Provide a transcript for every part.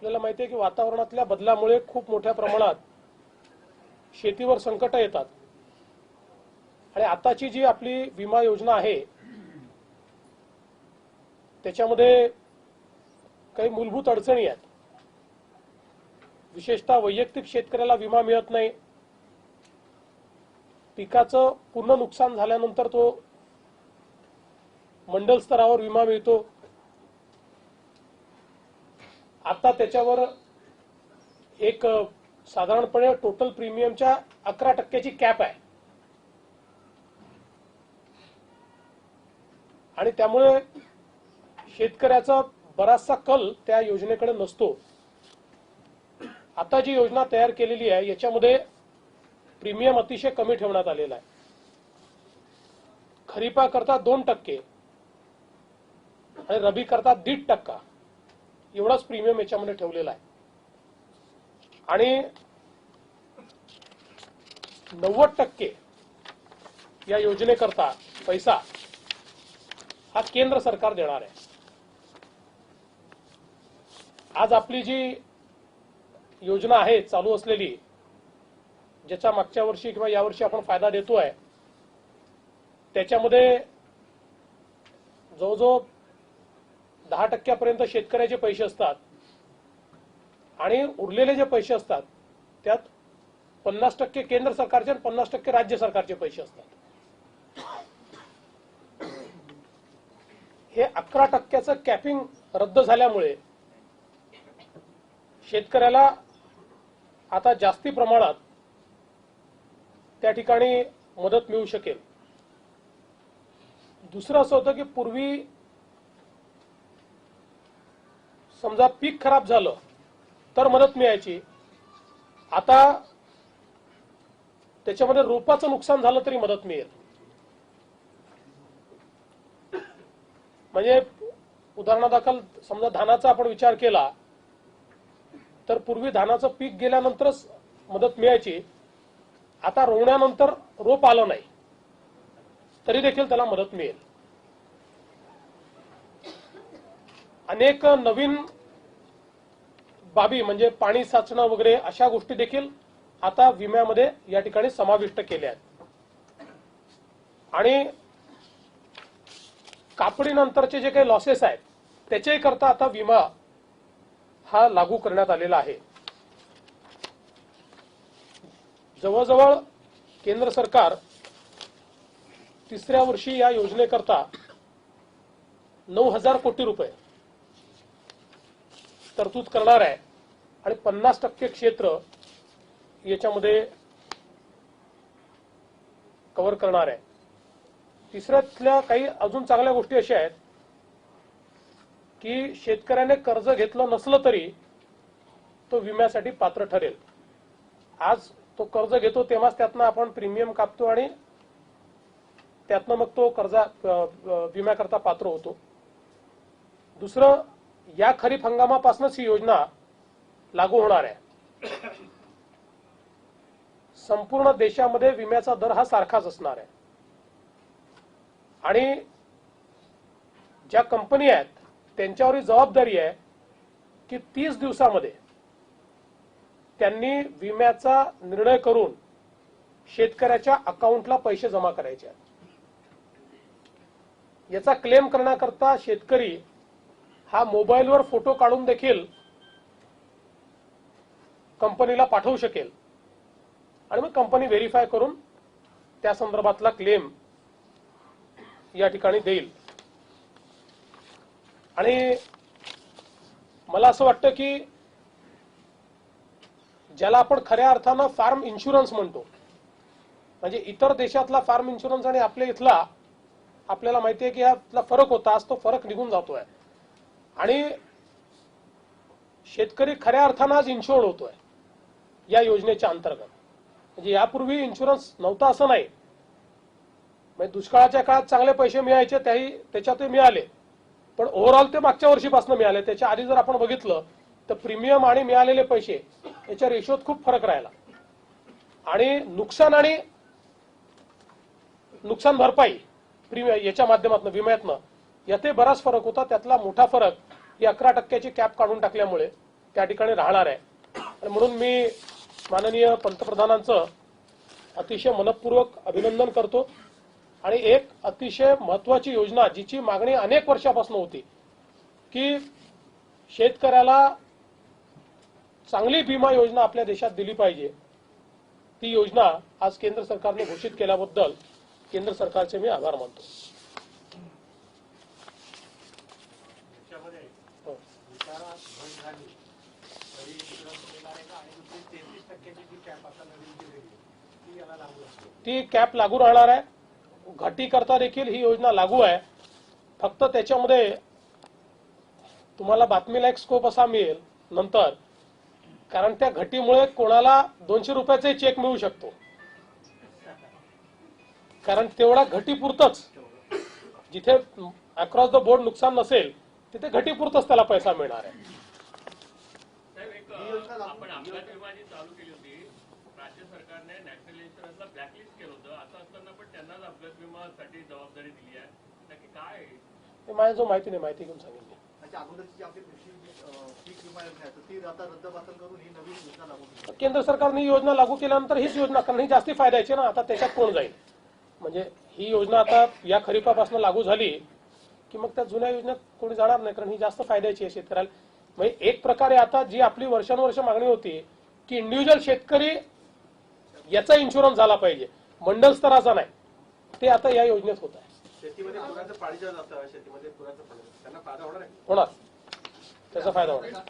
आपल्याला माहिती आहे की वातावरणातल्या बदलामुळे खूप मोठ्या प्रमाणात शेतीवर संकट येतात. आणि आताची जी आपली विमा योजना आहे त्याच्यामध्ये काही मूलभूत अडचणी आहेत. विशेषतः वैयक्तिक शेतकऱ्याला विमा मिळत नाही. पिकाचं पूर्ण नुकसान झाल्यानंतर तो मंडल स्तरावर विमा मिळतो. आता त्याच्यावर एक साधारणपणे टोटल प्रीमियमच्या अकरा टक्क्याची कॅप आहे. आणि त्यामुळे शेतकऱ्याचा बराचसा कल त्या योजनेकडे नसतो. आता जी योजना तयार केलेली आहे याच्यामध्ये प्रीमियम अतिशय कमी ठेवण्यात आलेला आहे. खरीपा करता दोन टक्के आणि रबी करता दीड टक्का. एवढाच प्रीमियम याच्यामध्ये ठेवलेला आहे. आणि नव्वद टक्के या योजनेकरता पैसा हा केंद्र सरकार देणार आहे. आज आपली जी योजना आहे चालू असलेली ज्याचा मागच्या वर्षी किंवा यावर्षी आपण फायदा देतो आहे त्याच्यामध्ये जवळजवळ दहा टक्क्यापर्यंत शेतकऱ्याचे पैसे असतात आणि उरलेले जे पैसे असतात त्यात पन्नास टक्के केंद्र सरकारचे आणि पन्नास टक्के राज्य सरकारचे पैसे असतात. हे अकरा टक्क्याचं कॅपिंग रद्द झाल्यामुळे शेतकऱ्याला आता जास्ती प्रमाणात त्या ठिकाणी मदत मिळू शकेल. दुसरं असं होतं की पूर्वी समजा पीक खराब झालं तर मदत मिळायची. आता त्याच्यामध्ये रोपाचं नुकसान झालं तरी मदत मिळेल. म्हणजे उदाहरणादाखल समजा धानाचा आपण विचार केला तर पूर्वी धानाचं पीक गेल्यानंतरच मदत मिळायची. आता रोवण्यानंतर रोप आलं नाही तरी देखील त्याला मदत मिळेल. अनेक नवीन बाबी म्हणजे पाणी साचणं वगैरे अशा गोष्टी देखील आता विम्यामध्ये या ठिकाणी समाविष्ट केल्या आहेत. आणि कापडीनंतरचे जे काही लॉसेस आहेत त्याच्याही करता आता विमा हा लागू करण्यात आलेला आहे. जवळजवळ केंद्र सरकार तिसऱ्या वर्षी या योजनेकरता नऊ हजार कोटी रुपये तरतूद करणार आहे. आणि पन्नास टक्के क्षेत्र याच्यामध्ये कव्हर करणार आहे. तिसऱ्यातल्या काही अजून चांगल्या गोष्टी अशा आहेत की शेतकऱ्याने कर्ज घेतलं नसलं तरी तो विम्यासाठी पात्र ठरेल. आज तो कर्ज घेतो तेव्हाच त्यातनं आपण प्रीमियम कापतो आणि त्यातनं मग तो कर्जा विम्याकरता पात्र होतो. दुसरं या खरीप हंगामापासूनच ही योजना लागू होणार आहे. संपूर्ण देशामध्ये विम्याचा दर हा सारखाच असणार आहे. आणि ज्या कंपनी आहेत त्यांच्यावर ही जबाबदारी आहे की तीस दिवसामध्ये त्यांनी विम्याचा निर्णय करून शेतकऱ्याच्या अकाउंटला पैसे जमा करायचे आहेत. याचा क्लेम करण्याकरता शेतकरी हा मोबाईलवर फोटो काढून देखील कंपनीला पाठवू शकेल. आणि मग कंपनी व्हेरीफाय करून त्या संदर्भातला क्लेम या ठिकाणी देईल. आणि मला असं वाटतं की ज्याला आपण खऱ्या अर्थानं फार्म इन्शुरन्स म्हणतो म्हणजे इतर देशातला फार्म इन्शुरन्स आणि आपल्या इथला आपल्याला माहिती आहे की यातला फरक होता आज तो फरक निघून जातोय. आणि शेतकरी खऱ्या अर्थानं आज इन्शुअर्ड होतोय या योजनेच्या अंतर्गत. म्हणजे यापूर्वी इन्शुरन्स नव्हता असं नाही. म्हणजे दुष्काळाच्या काळात चांगले पैसे मिळायचे त्याही त्याच्यातही मिळाले. पण ओव्हरऑल ते मागच्या वर्षीपासून मिळाले. त्याच्या आधी जर आपण बघितलं तर प्रीमियम आणि मिळालेले पैसे याच्या रेशोत खूप फरक राहिला. आणि नुकसान आणि नुकसान भरपाई प्रीमियम याच्या माध्यमातून विम्यातनं यातही बराच फरक होता. त्यातला मोठा फरक ही अकरा टक्क्याची कॅप काढून टाकल्यामुळे त्या ठिकाणी राहणार आहे. आणि म्हणून मी माननीय पंतप्रधानांचं अतिशय मनपूर्वक अभिनंदन करतो. आणि एक अतिशय महत्वाची योजना जिची मागणी अनेक वर्षापासून होती की शेतकऱ्याला चांगली विमा योजना आपल्या देशात दिली पाहिजे. ती योजना आज केंद्र सरकारने घोषित केल्याबद्दल केंद्र सरकारचे मी आभार मानतो. त्याच्यामध्ये हो. विचारात घट झाली. तरी इन्शुरन्स मिळणार आहे. का आणि दुसरी तेहतीस टक्क्याची जी कॅप आता नवीन केलेली आहे ती याला लागू असते. ती कॅप लागू राहणार आहे. घटी करता देखील ही योजना लागू आहे. फक्त त्याच्यामध्ये तुम्हाला बातमीला एक स्कोप असा मिळेल नंतर. कारण त्या घटीमुळे कोणाला दोनशे रुपयाचाही चेक मिळू शकतो. कारण तेवढा घटीपुरतच. जिथे अक्रॉस द बोर्ड नुकसान नसेल तिथे घटीपुरतच त्याला पैसा मिळणार आहे. साहेब एक अ, आपण अपघात विमा जी चालू केली होती. राज्य सरकारने नॅशनल इन्शुरन्सला ब्लॅकलिस्ट केलं होतं. असं असताना पण त्यांनाच अपघात विमासाठी जबाबदारी दिली आहे. नक्की काय आहे? हे माझ्या जो माहिती नाही माहिती घेऊन सांगितली त्याच्या अगोदरची जी आपली कृषी अं, पीक विमा योजना आहे तर ती आता रद्दबातल करून ही नवीन योजना लागू केली. केंद्र सरकारने ही योजना लागू केल्यानंतर हीच योजना कारण ही जास्ती फायद्याची ना आता त्याच्यात कोण जाईल? म्हणजे ही योजना आता या खरीपापासून लागू झाली की मग त्या जुन्या योजनेत कोणी जाणार नाही कारण ही जास्त फायद्याची आहे शेतकऱ्याला. म्हणजे एक प्रकारे आता जी आपली वर्षानुवर्ष मागणी होती की इंडिव्हिज्युअल शेतकरी याचा इन्शुरन्स झाला पाहिजे. मंडल स्तराचा नाही. ते आता या योजनेत होत आहे. शेतीमध्ये पुराचं पाणी जेव्हा जातं शेतीमध्ये पुराचं पाणी जातं, त्यांना फायदा होणार त्याचा फायदा होणार. ही काय?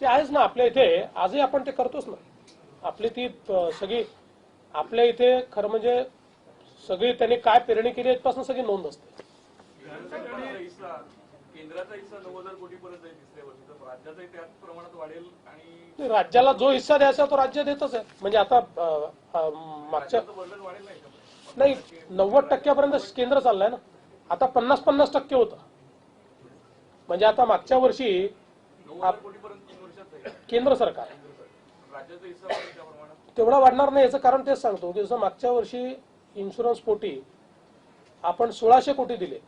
ते आहेच ना आपल्या इथे आजही आपण ते करतोच ना. आपली ती सगळी आपल्या इथे खरं म्हणजे सगळी त्यांनी काय पेरणी केली यापासून सगळी नोंद असते. राज्याला जो हिस्सा द्यायचा तो राज्य देतच आहे. म्हणजे आता मागच्या नाही नव्वद टक्क्यापर्यंत केंद्र चाललंय ना. आता पन्नास पन्नास टक्के होतं. म्हणजे आता मागच्या वर्षी केंद्र सरकार. तेवढा वाढणार नाही याचं कारण तेच सांगतो की जसं मागच्या वर्षी इन्शुरन्स पोटी आपण सोळाशे कोटी दिले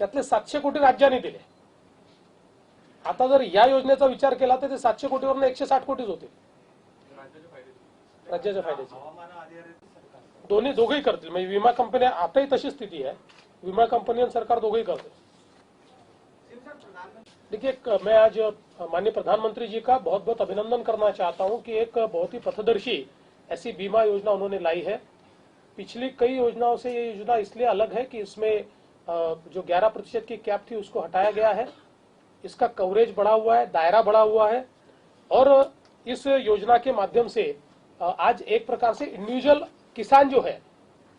त्यातले सातशे कोटी राज्याने दिले. आता जर या योजनेचा विचार केला तर ते सातशे कोटीवरून एकशे साठ कोटीच होते राज्याच्या फायद्याचे दोन्ही दोघेही करतील. म्हणजे विमा कंपन्या आताही तशी स्थिती है विमा कंपनी और सरकार दोघेही करते देखिए मैं आज माननीय प्रधानमंत्री जी का बहुत बहुत अभिनंदन करना चाहता हूँ कि एक बहुत ही पथदर्शी ऐसी बीमा योजना उन्होंने लाई है। पिछली कई योजनाओं से ये योजना इसलिए अलग है कि इसमें जो 11 प्रतिशत की कैप थी उसको हटाया गया है। इसका कवरेज बढ़ा हुआ है, दायरा बढ़ा हुआ है और इस योजना के माध्यम से आज एक प्रकार से इंडिविजुअल किसान जो है,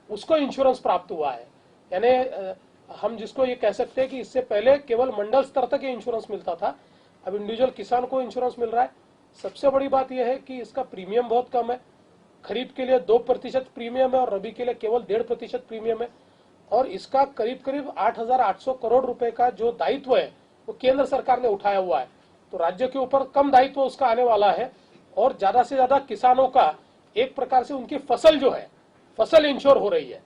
उसको इंश्योरेंस प्राप्त हुआ है। यानी हम जिसको ये कह सकते हैं कि इससे पहले केवल मंडल स्तर तक ये इंश्योरेंस मिलता था। अब इंडिविजुअल किसान को इंश्योरेंस मिल रहा है। सबसे बड़ी बात यह है कि इसका प्रीमियम बहुत कम है। खरीफ के लिए दो प्रतिशत प्रीमियम है और रबी के लिए केवल डेढ़ प्रतिशत प्रीमियम है। और इसका करीब करीब 8,800 करोड़ रुपए का जो दायित्व है वो केंद्र सरकार ने उठाया हुआ है। तो राज्य के ऊपर कम दायित्व उसका आने वाला है और ज़्यादा से ज़्यादा किसानों का एक प्रकार से उनकी फ़सल जो है फ़सल इंश्योर हो रही है।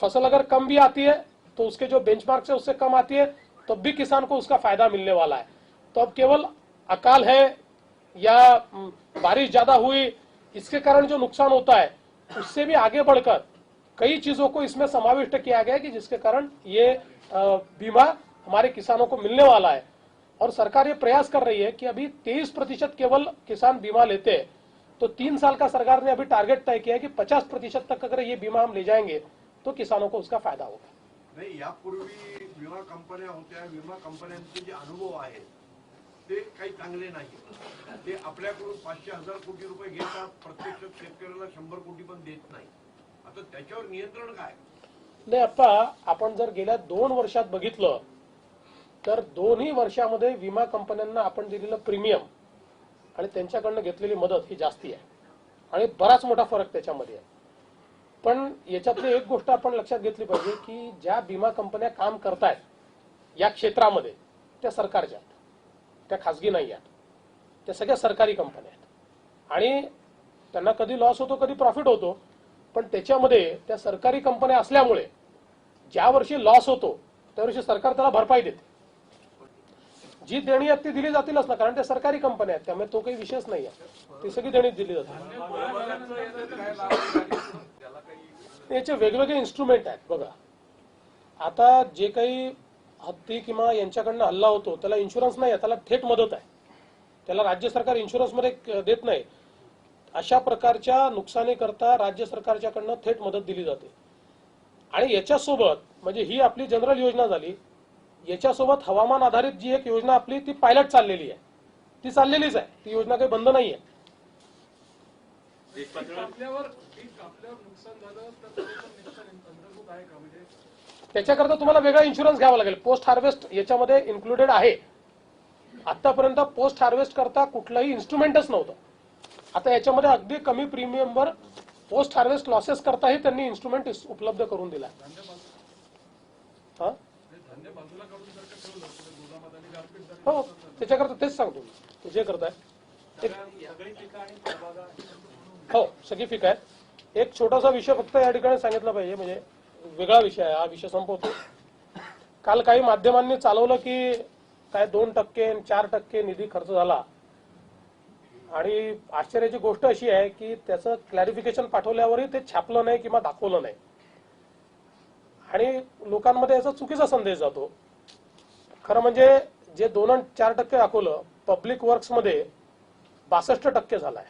फ़सल अगर कम भी आती है तो उसके जो बेंचमार्क से उससे कम आती है तब भी किसान को उसका फ़ायदा मिलने वाला है। तो अब केवल अकाल है या हम्म, बारिश ज़्यादा हुई इसके कारण जो नुकसान होता है उससे भी आगे बढ़कर कई चीज़ों को इसमें समाविष्ट किया गया है कि जिसके कारण ये बीमा हमारे किसानों को मिलने वाला है। और सरकार ये प्रयास कर रही है कि अभी 23 प्रतिशत केवल किसान बीमा लेते हैं। तो तीन साल का सरकार ने अभी टारगेट तय किया है कि 50 प्रतिशत तक अगर ये बीमा हम ले जाएँगे तो किसानों को उसका फ़ायदा होगा। नाही यापूर्वी विमा कंपन्या होत्या विमा कंपन्यांचे जे अनुभव आहेत ते काही चांगले नाही. ते आपल्याकडून पाचशे हजार कोटी रुपये घेतात प्रत्यक्ष शेतकऱ्याला शंभर कोटी पण देत नाही. आता त्याच्यावर नियंत्रण काय? नाही आता आपण जर गेल्या दोन वर्षात बघितलं तर दोन्ही वर्षामध्ये विमा कंपन्यांना आपण दिलेलं प्रीमियम आणि त्यांच्याकडनं घेतलेली मदत ही जास्ती आहे. आणि बराच मोठा फरक त्याच्यामध्ये आहे. पण याच्यातली एक गोष्ट आपण लक्षात घेतली पाहिजे की ज्या विमा कंपन्या काम करतायत या क्षेत्रामध्ये त्या सरकारच्या आहेत त्या खासगी नाही आहेत त्या सगळ्या सरकारी कंपन्या आहेत आणि त्यांना कधी लॉस होतो कधी प्रॉफिट होतो पण त्याच्यामध्ये त्या सरकारी कंपन्या असल्यामुळे ज्या वर्षी लॉस होतो त्या वर्षी सरकार त्याला भरपाई देते जी देणी आहेत ती दिली जातीलच ना कारण ते सरकारी कंपन्या आहेत त्यामुळे तो काही विषयच नाही आहे ती सगळी देणी दिली जाते याचे वेगवेगळे इन्स्ट्रुमेंट आहेत बघा. आता जे काही हत्ती किंवा यांच्याकडनं हल्ला होतो त्याला इन्शुरन्स नाही आहे त्याला थेट मदत आहे. त्याला राज्य सरकार इन्शुरन्समध्ये क- देत नाही. अशा प्रकारच्या नुकसानीकरता राज्य सरकारच्याकडनं थेट मदत दिली जाते. आणि याच्यासोबत म्हणजे ही आपली जनरल योजना झाली याच्यासोबत हवामान आधारित जी एक योजना आपली ती पायलट चाललेली आहे. ती चाललेलीच आहे. ती योजना काही बंद नाही आहे पीक कापल्यावर पीक कापल्यावर नुकसान झालं तर त्याचं नुकसान अंतर्भूत आहे का म्हणजे त्याच्याकरता तुम्हाला वेगळा इन्शुरन्स घ्यावा लागेल. पोस्ट हार्वेस्ट याच्यामध्ये इन्क्लुडेड आहे. आतापर्यंत पोस्ट हार्वेस्ट करता कुठलंही इन्स्ट्रुमेंटच नव्हतं. आता याच्यामध्ये अगदी कमी प्रीमियमवर पोस्ट हार्वेस्ट लॉसेस करताही त्यांनी इन्स्ट्रुमेंट उपलब्ध करून दिला हो? त्याच्याकरता तेच सांगतो मी. जे करताय. हो सगळी ठीक आहे. एक छोटासा विषय फक्त या ठिकाणी सांगितला पाहिजे म्हणजे वेगळा विषय आहे हा विषय संपवतो. काल काही माध्यमांनी चालवलं की काय दोन टक्के चार टक्के निधी खर्च झाला. आणि आश्चर्याची गोष्ट अशी आहे की त्याचं क्लॅरिफिकेशन पाठवल्यावरही ते छापलं नाही किंवा दाखवलं नाही. आणि लोकांमध्ये याचा चुकीचा संदेश जातो. खरं म्हणजे जे दोन चार टक्के दाखवलं पब्लिक वर्क्समध्ये बासष्ट टक्के झालाय.